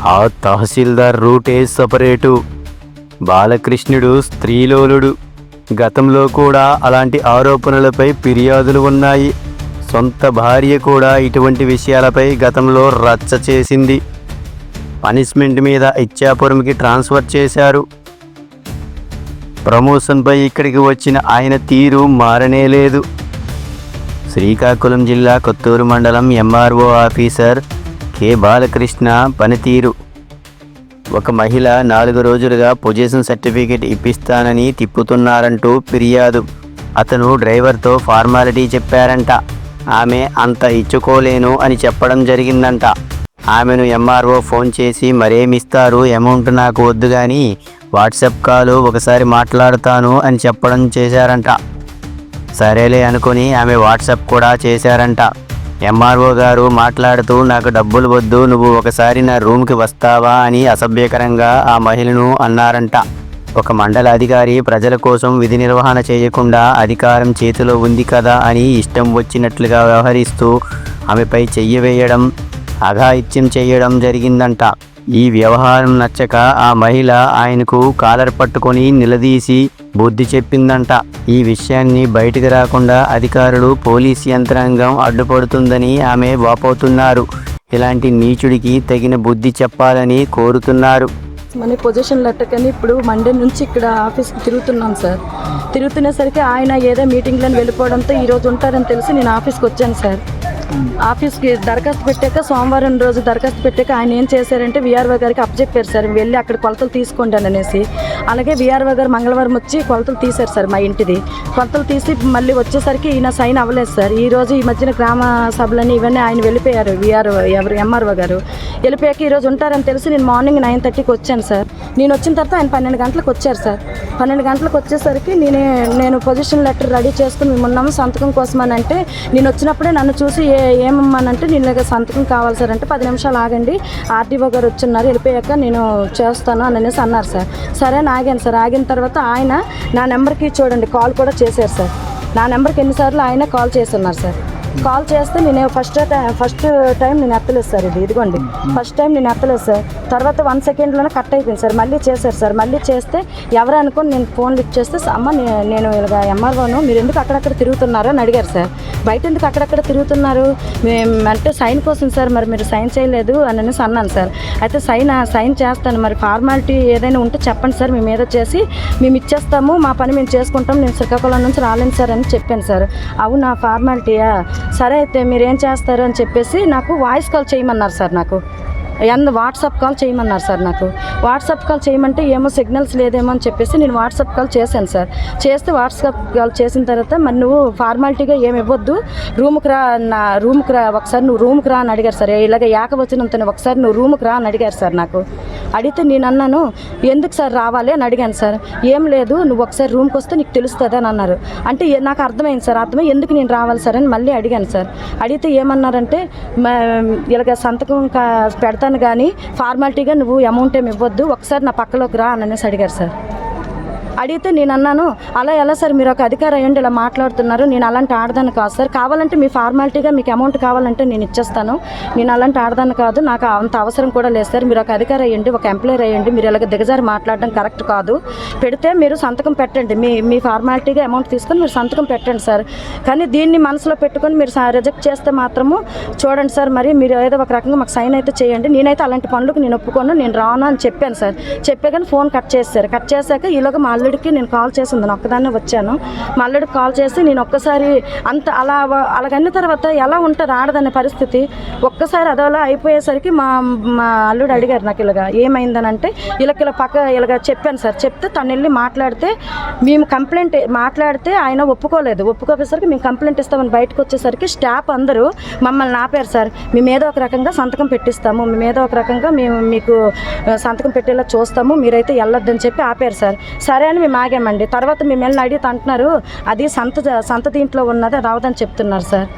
ఆ తహసీల్దార్ రూటే సపరేటు. బాలకృష్ణుడు స్త్రీలోలుడు. గతంలో కూడా అలాంటి ఆరోపణలపై ఫిర్యాదులు ఉన్నాయి. సొంత భార్య కూడా ఇటువంటి విషయాలపై గతంలో రచ్చ చేసింది. పనిష్మెంట్ మీద ఇచ్చాపురంకి ట్రాన్స్ఫర్ చేశారు. ప్రమోషన్పై ఇక్కడికి వచ్చిన ఆయన తీరు మారనే లేదు. శ్రీకాకుళం జిల్లా కొత్తూరు మండలం ఎంఆర్ఓ ఆఫీసర్ కె బాలకృష్ణ పనితీరు. ఒక మహిళ నాలుగు రోజులుగా పొజిషన్ సర్టిఫికేట్ ఇప్పిస్తానని తిప్పుతున్నారంటూ ఫిర్యాదు. అతను డ్రైవర్తో ఫార్మాలిటీ చెప్పారంట. ఆమె అంత ఇచ్చుకోలేను అని చెప్పడం జరిగిందంట. ఆమెను ఎంఆర్ఓ ఫోన్ చేసి మరేమిస్తారు అమౌంట్ నాకు వద్దు కానీ వాట్సాప్ కాలు ఒకసారి మాట్లాడుతాను అని చెప్పడం చేశారంట. సరేలే అనుకుని ఆమె వాట్సాప్ కూడా చేశారంట. ఎంఆర్ఓ గారు మాట్లాడుతూ నాకు డబ్బులు వద్దు నువ్వు ఒకసారి నా రూమ్కి వస్తావా? అని అసభ్యకరంగా ఆ మహిళను అన్నారంట. ఒక మండల అధికారి ప్రజల కోసం విధి నిర్వహణ చేయకుండా అధికారం చేతిలో ఉంది కదా అని ఇష్టం వచ్చినట్లుగా వ్యవహరిస్తూ ఆమెపై చెయ్యి వేయడం అఘాయిత్యం చేయడం జరిగిందంట. ఈ వ్యవహారం నచ్చక ఆ మహిళ ఆయనకు కాలర్ పట్టుకొని నిలదీసి బుద్ధి చెప్పిందంట. ఈ విషయాన్ని బయటికి రాకుండా అధికారులు పోలీస్ యంత్రాంగం అడ్డుపడుతుందని ఆమె వాపోతున్నారు. ఇలాంటి నీచుడికి తగిన బుద్ధి చెప్పాలని కోరుతున్నారు. మన పొజిషన్ లెట్టకని ఇప్పుడు మండే నుంచి ఇక్కడ ఆఫీస్కి తిరుగుతున్నాం సార్. తిరుగుతునేసరికి ఆయన ఏదో మీటింగ్లను వెళ్ళిపోవడంతో ఈరోజు ఉంటారని తెలిసి నేను ఆఫీస్కి వచ్చాను సార్. ఆఫీస్కి దరఖాస్తు పెట్టాక సోమవారం రోజు దరఖాస్తు పెట్టాక ఆయన ఏం చేశారంటే విఆర్ఓ గారికి అప్జెక్ట్ సార్ వెళ్ళి అక్కడ కొలతలు తీసుకోండి అని అనేసి. అలాగే విఆర్ఓ గారు మంగళవారం వచ్చి కొలతలు తీశారు సార్ మా ఇంటిది. కొలతలు తీసి మళ్ళీ వచ్చేసరికి ఈయన సైన్ అవ్వలేదు సార్. ఈ రోజు ఈ మధ్యన గ్రామ సభలన్నీ ఇవన్నీ ఆయన వెళ్ళిపోయారు విఆర్ఓ ఎవరు ఎంఆర్ఓ గారు. వెళ్ళిపోయాక ఈరోజు ఉంటారని తెలిసి నేను మార్నింగ్ నైన్ థర్టీకి వచ్చాను సార్. నేను వచ్చిన తర్వాత ఆయన పన్నెండు గంటలకు వచ్చారు సార్. పన్నెండు గంటలకు వచ్చేసరికి నేనే నేను పొజిషన్ లెటర్ రెడీ చేసుకుని మేము ఉన్నాము సంతకం కోసం అని అంటే నేను వచ్చినప్పుడే నన్ను చూసి ఏ ఏమమ్మానంటే నేను ఇలాగ సంతకం కావాలి సార్ అంటే పది నిమిషాలు ఆగండి. ఆర్డీఓ గారు వచ్చిన్నారు. వెళ్ళిపోయాక నేను చేస్తాను అని అనేసి అన్నారు సార్. సరే అని ఆగాను సార్. ఆగిన తర్వాత ఆయన నా నెంబర్కి చూడండి. కాల్ కూడా చేశారు సార్. నా నెంబర్కి ఎన్నిసార్లు ఆయన కాల్ చేస్తున్నారు సార్. కాల్ చేస్తే నేను ఫస్ట్ ఫస్ట్ టైం నేను ఎత్తలేదు సార్ ఇది. ఇదిగోండి. ఫస్ట్ టైం నేను ఎత్తలేదు సార్. తర్వాత వన్ సెకండ్లోనే కట్ అయిపోయింది సార్. మళ్ళీ చేశారు సార్. మళ్ళీ చేస్తే ఎవరు అనుకుని నేను ఫోన్ లిఫ్ట్ చేస్తే అమ్మ నేను ఇలాగ ఎంఆర్ఓను మీరు ఎందుకు అక్కడక్కడ తిరుగుతున్నారో? అని అడిగారు సార్. బయట ఎందుకు అక్కడక్కడ తిరుగుతున్నారు? మేము అంటే సైన్ కోసం సార్ మరి మీరు సైన్ చేయలేదు అని అనేసి అన్నాను సార్. అయితే సైన్ సైన్ చేస్తాను. మరి ఫార్మాలిటీ ఏదైనా ఉంటే చెప్పండి సార్ మేము ఏదో చేసి మేము ఇచ్చేస్తాము మా పని మేము చేసుకుంటాం నేను శ్రీకాకుళం నుంచి రాలేను సార్ అని చెప్పాను సార్. అవునా ఫార్మాలిటీయా? సరే అయితే మీరు ఏం చేస్తారు అని చెప్పేసి నాకు వాయిస్ కాల్ చేయమన్నారు సార్ నాకు. ఎంత వాట్సాప్ కాల్ చేయమన్నారు సార్ నాకు. వాట్సాప్ కాల్ చేయమంటే ఏమో సిగ్నల్స్ లేదేమో అని చెప్పేసి నేను వాట్సాప్ కాల్ చేశాను సార్. చేస్తే వాట్సాప్ కాల్ చేసిన తర్వాత మరి నువ్వు ఫార్మాలిటీగా ఏమి ఇవ్వద్దు. రూమ్కి రా నా రూమ్కి రా ఒకసారి నువ్వు రూమ్కి రా అని అడిగారు సార్. ఇలాగ ఏకవచనంతో ఒకసారి నువ్వు రూమ్కి రా అని అడిగారు సార్ నాకు. అడిగితే నేను అన్నాను ఎందుకు సార్ రావాలి? అని అడిగాను సార్. ఏం లేదు నువ్వు ఒకసారి రూమ్కి వస్తే నీకు తెలుస్తుంది అని అన్నారు. అంటే నాకు అర్థమైంది సార్ అర్థమై ఎందుకు నేను రావాలి సార్ అని మళ్ళీ అడిగాను సార్. అడిగితే ఏమన్నారంటే "మ- ఇలాగ సంతకం కా- పెడతాను కానీ ఫార్మాలిటీగా నువ్వు అమౌంట్ ఏమి ఇవ్వద్దు ఒకసారి నా పక్కలోకి రా అని అనేసి అడిగారు సార్. అడిగితే నేను అన్నాను అలా ఎలా సార్? మీరు ఒక అధికారి అయ్యండి ఇలా మాట్లాడుతున్నారు. నేను అలాంటి ఆడదాన్ని కాదు సార్. కావాలంటే మీ ఫార్మాలిటీగా మీకు అమౌంట్ కావాలంటే నేను ఇచ్చేస్తాను. నేను అలాంటి ఆడదాన్ని కాదు. నాకు అంత అవసరం కూడా లేదు సార్. మీరు ఒక అధికారి అయ్యండి ఒక ఎంప్లాయర్ అయ్యండి మీరు ఇలాగ దిగజారి మాట్లాడడం కరెక్ట్ కాదు. పెడితే మీరు సంతకం పెట్టండి. మీ మీ ఫార్మాలిటీగా అమౌంట్ తీసుకొని మీరు సంతకం పెట్టండి సార్. కానీ దీన్ని మనసులో పెట్టుకొని మీరు రిజెక్ట్ చేస్తే మాత్రము చూడండి సార్. మరి మీరు ఏదో ఒక రకంగా మాకు సైన్ అయితే చేయండి. నేనైతే అలాంటి పనులకు నేను ఒప్పుకోను. నేను రాను అని చెప్పాను సార్. చెప్పే కానీ ఫోన్ కట్ చేశారు కట్ చేశాక ఈలోగా మా అల్లుడికి నేను కాల్ చేసింది నేను ఒక్కదాన్నే వచ్చాను. మా అల్లుడికి కాల్ చేసి నేను ఒక్కసారి అంత అలా అలాగన్న తర్వాత ఎలా ఉంటుంది ఆడదనే పరిస్థితి ఒక్కసారి అదోలా అయిపోయేసరికి మా మా అల్లుడు అడిగారు నాకు ఇలాగా ఏమైందని అంటే ఇలాగ ఇలా పక్క ఇలాగ చెప్పాను సార్. చెప్తే తను వెళ్ళి మాట్లాడితే మేము కంప్లైంట్ మాట్లాడితే ఆయన ఒప్పుకోలేదు. ఒప్పుకోపోయేసరికి మేము కంప్లైంట్ ఇస్తామని బయటకు వచ్చేసరికి స్టాఫ్ అందరూ మమ్మల్ని ఆపారు సార్. మేము ఏదో ఒక రకంగా సంతకం పెట్టిస్తాము. మేము ఏదో ఒక రకంగా మేము మీకు సంతకం పెట్టేలా చూస్తాము. మీరైతే వెళ్ళొద్దని చెప్పి ఆపారు సార్. సరే అని మేము ఆగామండి. తర్వాత మేము వెళ్ళి అడిగితే అంటున్నారు అది సంత సంత దీంట్లో ఉన్నది రావదని చెప్తున్నారు సార్.